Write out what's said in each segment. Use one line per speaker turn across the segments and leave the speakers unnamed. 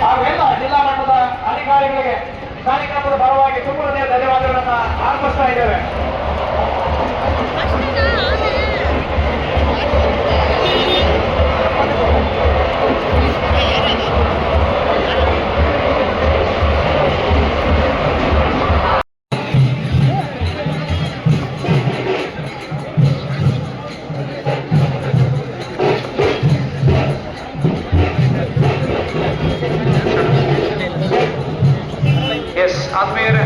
ಹಾಗೂ ಎಲ್ಲ ಜಿಲ್ಲಾ ಮಟ್ಟದ ಅಧಿಕಾರಿಗಳಿಗೆ ಕಾರ್ಯಕ್ರಮದ ಪರವಾಗಿ ತುಂಬ ಧನ್ಯವಾದಗಳನ್ನ ಧನ್ಯವಾದಗಳನ್ನು ಅರ್ಪಿಸ್ತಾ ಇದ್ದೇವೆ. ಎಸ್ ಆತ್ಮೀಯರ,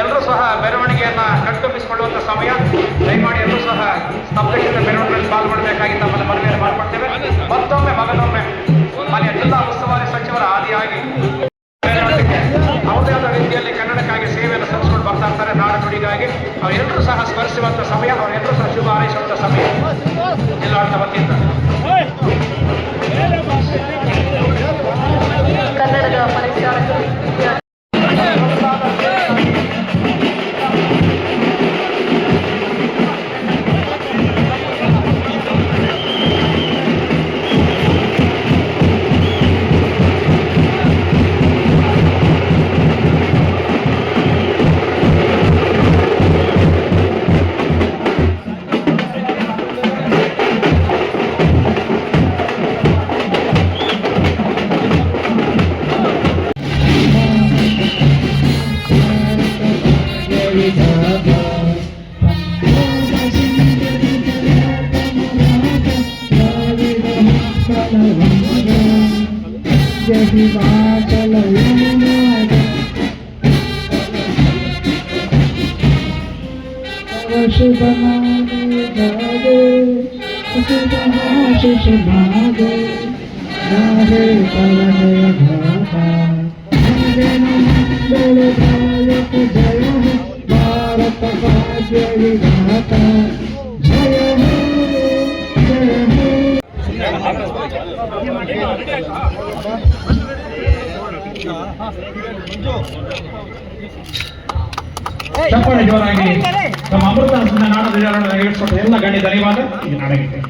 ಎಲ್ಲರೂ ಸಹ ಮೆರವಣಿಗೆಯನ್ನ ಕಣ್ತುಂಬಿಸಿಕೊಳ್ಳುವಂತ ಸಮಯ. ದಯಮಾಡಿ ಎಲ್ಲರೂ ಸಹ ಸ್ತಬ್ಧಚಿತ್ತ ಮೆರವಣಿಗೆಯಲ್ಲಿ ಪಾಲ್ಗೊಳ್ಳಬೇಕಾಗಿ ತಮ್ಮನ್ನು ಮನವಿಯನ್ನು ಮಾಡಿಕೊಡ್ತೇವೆ ಮತ್ತೊಮ್ಮೆ, ಮಗನೊಮ್ಮೆ, ಮಾನ್ಯ ಜಿಲ್ಲಾ ಉಸ್ತುವಾರಿ ಸಚಿವರ ಆದಿಯಾಗಿ ಅವರದೇ ಆದ ರೀತಿಯಲ್ಲಿ ಕನ್ನಡಕ್ಕಾಗಿ ಸೇವೆಯನ್ನು ಸಲ್ಲಿಸಿಕೊಂಡು ಬರ್ತಾ ಇರ್ತಾರೆ ನಾಡ ನುಡಿಗಾಗಿ ಅವರೆಲ್ಲರೂ ಸಹ ಸ್ಮರಿಸುವಂತ ಸಮಯ.
ಶುಭಮಾನೆ ಗಾದೆ ಶುಭಮಾಶಿಷ ಮಾದೆ ಗಾದೆ ಕವನಯ ಗಾತ ಮಂಗಳ ಭಾರತ ಜಯ ಹೇ, ಭಾರತ ಭಾಗ್ಯ ವಿಧಾತ ಜಯ ಹೇ ಜಯ ಹೇ
ಚಪ್ಪಾಳೆ ಜೋರಾಗಿ ನಮ್ಮ ಅಮೃತ ಹಸ್ತದ ನಾಡದ ಎಲ್ಲ ಗಣ್ಯ ಧನ್ಯವಾದ ಇದು ನಾಡಗಿದೆ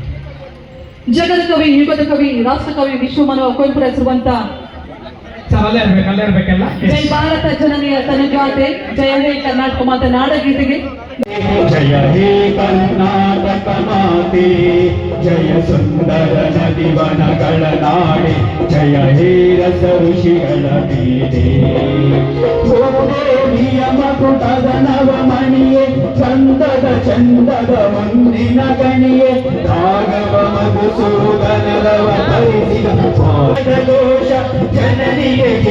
ಜಗದ ಕವಿ ಯುಗದ ಕವಿ ರಾಷ್ಟ್ರ ಕವಿ ವಿಶ್ವಮನವ ಕುವೆಂಪು ಹೆಸರುವಂತ
ಸರ್ ಅಲ್ಲೇ ಇರ್ಬೇಕು ಅಲ್ಲೇ ಇರ್ಬೇಕೆಲ್ಲ?
ಜೈ ಭಾರತ ಜನನಿಯ ತನುಜಾತೆ ಜಯ ಹೇ ಕರ್ನಾಟಕ ಮಾತ ನಾಡಗೀತೆಗೆ.
ಜಯ ಹೇ ಕರ್ನಾಟಕ ಮಾತೆ. ಜಯ ಸುಂದರ ನದಿ ವನಗಳ ನಾಡೆ ಜಯ ಹೇ ರಸ ಋಷಿಗಳ ಬೀಡೆ ಭೂದೇವಿಯ ಮಕುಟದ ನವಮಣಿಯೇ ಚಂದದ ಚಂದದ ಮುಂದಿನ ಗಣಿಯೇ ರಾಘವ ಮಧುಸೂದನರವ ಧರಿಸಿದ ಪಾದದೋಷ ಜನನಿಯ ಜೀವವು